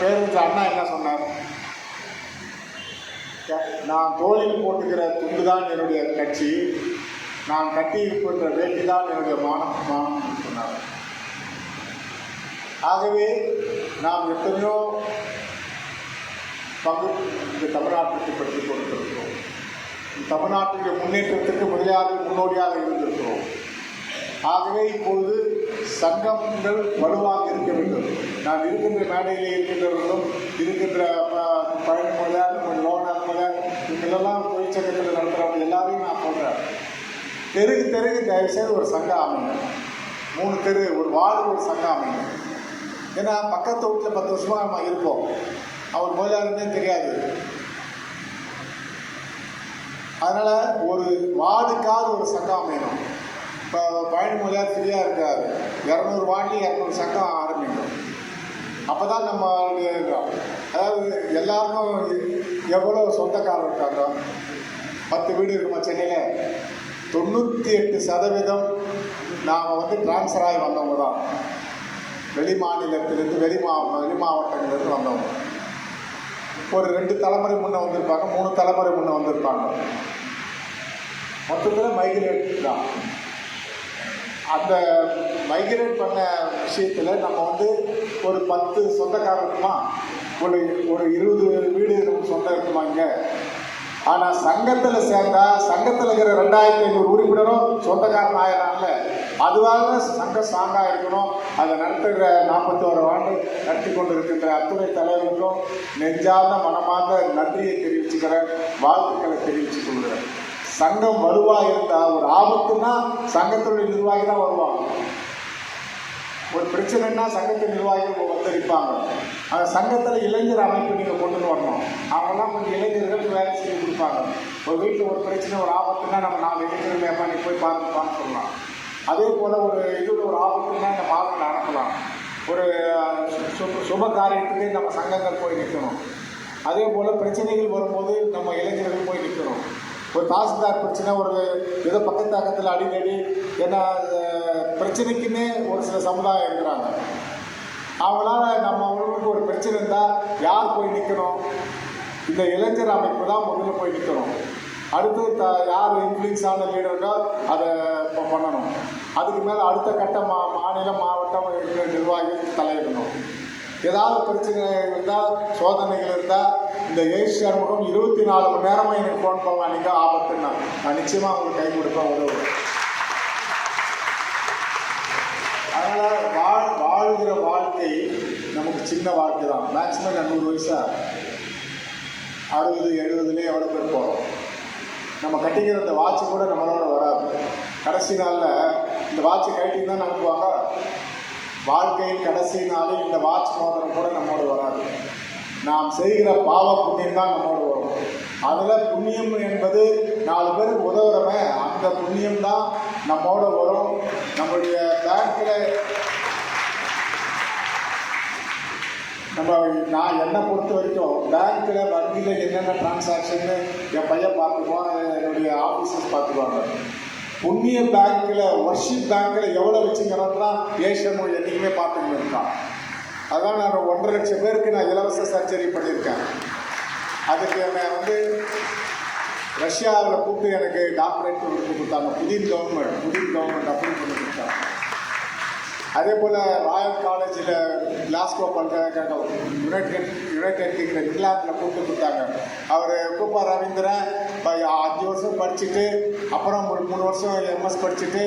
பேருந்து அண்ணா என்ன சொன்னார்? நான் தோளில் போட்டுக்கிற துண்டு தான் என்னுடைய கட்சி. நான் கட்டி இருக்கின்ற வேட்டி தான் என்னுடைய மானம் மானம் சொன்னார். ஆகவே நாம் எத்தனையோ பங்கு இந்த தமிழ்நாட்டுக்கு பற்றி கொண்டிருக்கிறோம் இந்த தமிழ்நாட்டுடைய முன்னேற்றத்திற்கு முதலியாக முன்னோடியாக இருந்திருக்கிறோம். ஆகவே இப்பொழுது சங்கங்கள் வலுவாக இருக்க வேண்டும். நான் இருக்கின்ற மேடையில் இருக்கின்றவர்களும் இருக்கின்ற பழனி முதல் லோகநாத் முதல் இவங்களெல்லாம் தொழிற்சங்கத்தில் நடத்துகிறவங்க எல்லாரையும் நான் சொல்கிறேன் தெருக்கு தெருக்கு தயவுசெய்து ஒரு சங்கம் அமைங்க. மூணு தெரு ஒரு வார்டு ஒரு சங்கம் அமைங்க. ஏன்னா பக்கத்து வீட்டில் பத்து வருஷமாக நம்ம இருப்போம். அவர் முதலாளினே தெரியாது. அதனால் ஒரு வார்டுக்காவது ஒரு சங்கம் அமையணும். இப்போ பழனி ஃப்ரீயாக இருக்காரு இரநூறு வாட்டி இரநூறு சங்கம் ஆரம்பிக்கும். அப்போ தான் நம்ம அதாவது எல்லாருக்கும் எவ்வளோ சொந்தக்காரர் இருக்காங்க? பத்து வீடு இருக்குமா சென்னையில்? தொண்ணூற்றி எட்டு சதவீதம் நாம் வந்து டிரான்ஸ்ஃபர் ஆகி வந்தவங்க தான். வெளி மாநிலத்திலேருந்து வெளி மா வெளி மாவட்டங்கள்லேருந்து வந்தவங்க. ஒரு ரெண்டு தலைமுறை முன்னே வந்திருப்பாங்க மூணு தலைமுறை முன்னே வந்திருப்பாங்க. மொத்தத்தில் மைக்ரேட் தான். அந்த மைக்ரேட் பண்ண விஷயத்தில் நம்ம வந்து ஒரு பத்து சொந்தக்காரர் இருக்குமா? ஒரு ஒரு இருபது வீடு நமக்கு சொந்தம் இருக்குமா இங்கே ஆனால் சங்கத்தில் சேர்ந்தா சங்கத்தில் இருக்கிற ரெண்டாயிரத்தி ஐநூறு உறுப்பினரும் சொந்தக்காரன் ஆயிடறாங்கல்ல. அதுவாக சங்கம் ஸ்ட்ராங்காக இருக்கணும். அதை நடத்துகிற நாற்பத்தோரு ஆண்டு நடத்தி கொண்டு இருக்கின்ற அத்துணை தலைவர்களுக்கும் நெஞ்சார்ந்த மனமார்ந்த நன்றியை தெரிவிச்சுக்கிறேன். வாழ்த்துக்களை தெரிவித்துக் கொள்கிறேன். சங்கம் வலுவாக இருந்தால் ஒரு ஆபத்துன்னா சங்கத்துடைய நிர்வாகி தான் வருவாங்க. ஒரு பிரச்சனைன்னா சங்கத்தின் நிர்வாகிகள் வந்திருப்பாங்க அந்த சங்கத்தில் இளைஞர் அமைப்பு நீங்கள் கொண்டு வரணும். அவங்கெல்லாம் கொஞ்சம் இளைஞர்களுக்கு வேலை செஞ்சு கொடுப்பாங்க. ஒரு வீட்டில் ஒரு பிரச்சனை ஒரு ஆபத்துன்னா நம்ம நாலு இளைஞர்கள் நீ போய் பார்த்துப்பான்னு சொல்லலாம். அதே போல் ஒரு இதில் ஒரு ஆபத்துன்னா இந்த மாதங்கள் அனுப்பலாம் ஒரு சுப சு- சுப காரியத்துக்கு நம்ம சங்கங்கள் போய் நிற்கணும் அதே போல் பிரச்சனைகள் வரும்போது நம்ம இளைஞர்கள் போய் நிற்கணும் ஒரு தாசில்தார் பிரச்சனை ஒரு ஏதோ பக்கத்தாக்கத்தில் அடிக்கடி ஏன்னா பிரச்சனைக்குன்னே ஒரு சில சமுதாயம் இருக்கிறாங்க. அவங்களால நம்ம அவங்களுக்கு ஒரு பிரச்சனை இருந்தால் யார் போய் நிற்கணும் இந்த இளைஞர் அமைப்பு தான் முதல்ல போய் நிற்கணும் அடுத்து த யார் இன்ஃப்ளூயன்ஸான லீடர்களோ அதை இப்போ பண்ணணும். அதுக்கு மேலே அடுத்த கட்ட மா மாநிலம் மாவட்டம் இருக்கிற நிர்வாகிகள் தலையிடணும். ஏதாவது பிரச்சனை இருந்தால் சோதனைகள் இருந்தால் இந்த ஏசு சண்முகம் இருபத்தி நாலு மணி நேரமாக எனக்கு ஃபோன் பண்ணலாம். நீங்கள் ஆபத்துன்னா நான் நிச்சயமாக உங்களுக்கு கை கொடுப்பேன் உதவுவேன். அதனால் வாழ் வாழ்கிற வாழ்க்கை நமக்கு சின்ன வாழ்க்கை தான். மேக்ஸிமம் நூறு வயசா? அறுபது எழுபதுலேயே எவ்வளோ பேர் போகிறோம் நம்ம கட்டிக்கிற அந்த வாட்ச் கூட நம்மளோட வராது. கடைசி நாளில் இந்த வாட்சை கட்டிட்டு தான் வாங்க வாழ்க்கையின் கடைசி நாளில் இந்த வாட்ச் மோதிரம் கூட நம்மளோட வராது. நாம் செய்கிற பாவ புண்ணியம் தான் நம்மளோட வரும். அதில் புண்ணியம் என்பது நாலு பேருக்கு உதவுறமே. அந்த புண்ணியம் தான் நம்மோட வரும். நம்முடைய பேங்க்கில் நம்ம நான் என்னை பொறுத்த வரைக்கும் பேங்க்கில் வங்கியில் என்னென்ன டிரான்சாக்ஷன்னு என் பையன் பார்த்துக்குவான் என்னுடைய ஆஃபீஸர்ஸ் பார்த்துக்குவாங்க. புண்ணிய பேங்க்கில் ஒர்ஷிப் பேங்க்கில் எவ்வளோ வச்சுங்கிறதான் ஏஷியன் என்றைக்குமே பார்த்துக்கிட்டு இருக்கான். அதான் நான் ஒன்றரை லட்சம் பேருக்கு நான் இலவச சர்ஜரி பண்ணியிருக்கேன். அதுக்கு என்னை வந்து ரஷ்யாவில் கூப்பிட்டு எனக்கு டாக்டரேட் கொடுத்து கொடுத்தாங்க. Putin government Putin government approve பண்ணி கொடுத்தாங்க. அதே போல் ராயல் காலேஜில் கிளாஸ்கோ பண்ணுறதுக்காக யுனைடெட் யுனைடெட் கிங்டம் இங்கிலாந்தில் கூப்பிட்டு கொடுத்தாங்க. அவர் கூப்பா ரவீந்திரன் அஞ்சு வருஷம் படிச்சுட்டு அப்புறம் ஒரு மூணு வருஷம் எம்எஸ் படிச்சுட்டு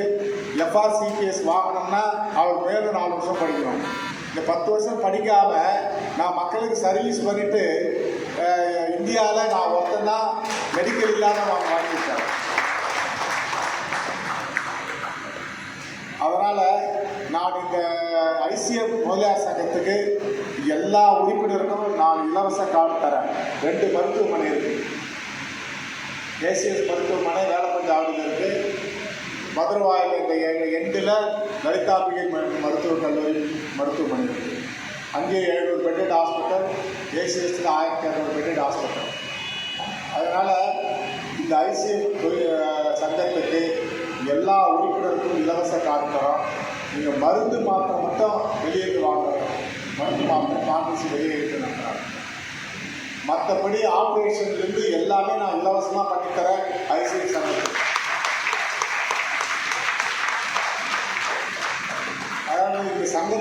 எஃப்ஆர்சிபிஎஸ் வாங்கினோம்னா அவர் மேலும் நாலு வருஷம் படிக்கணும். இந்த பத்து வருஷம் படிக்காமல் நான் மக்களுக்கு சர்வீஸ் பண்ணிவிட்டு இந்தியாவில் நான் ஒருத்தந்தான் மெடிக்கல் இல்லாத நான் வாங்கிட்டேன் அதனால் நான் இந்த ஐசிஎஃப் முதலியார் சங்கத்துக்கு எல்லா உறுப்பினருக்கும் நான் இலவச கார்டு தரேன். ரெண்டு மருத்துவமனை இருக்குது ஏசிஎஸ் மருத்துவமனை வேலப்பஞ்சாவடியில் இருக்குது மதுரவாயில் இந்த எண்டில் லலிதாம்பிகை மருத்துவக் கல்லூரி மருத்துவமனை இருக்குது அங்கே எழுநூறு பெட்டட் ஹாஸ்பிட்டல் ஏசிஎஸ்ல ஆயிரத்தி இரநூறு பெட்டட் ஹாஸ்பிட்டல். அதனால் இந்த ஐசிஎஃப் சங்கத்துக்கு எல்லா உறுப்பினருக்கும் இலவச காட்டுறோம் நீங்கள் மருந்து மாத்திரம் மட்டும் வெளியேந்து வாங்க மாத்திரம் பார்மசி வெளியேற்று நடத்துகிறாங்க மற்றபடி ஆப்ரேஷன்லேருந்து எல்லாமே நான் இலவசமாக பண்ணித்தரேன் ஐசிஐ சங்கத்துக்கு. அதாவது இந்த சங்க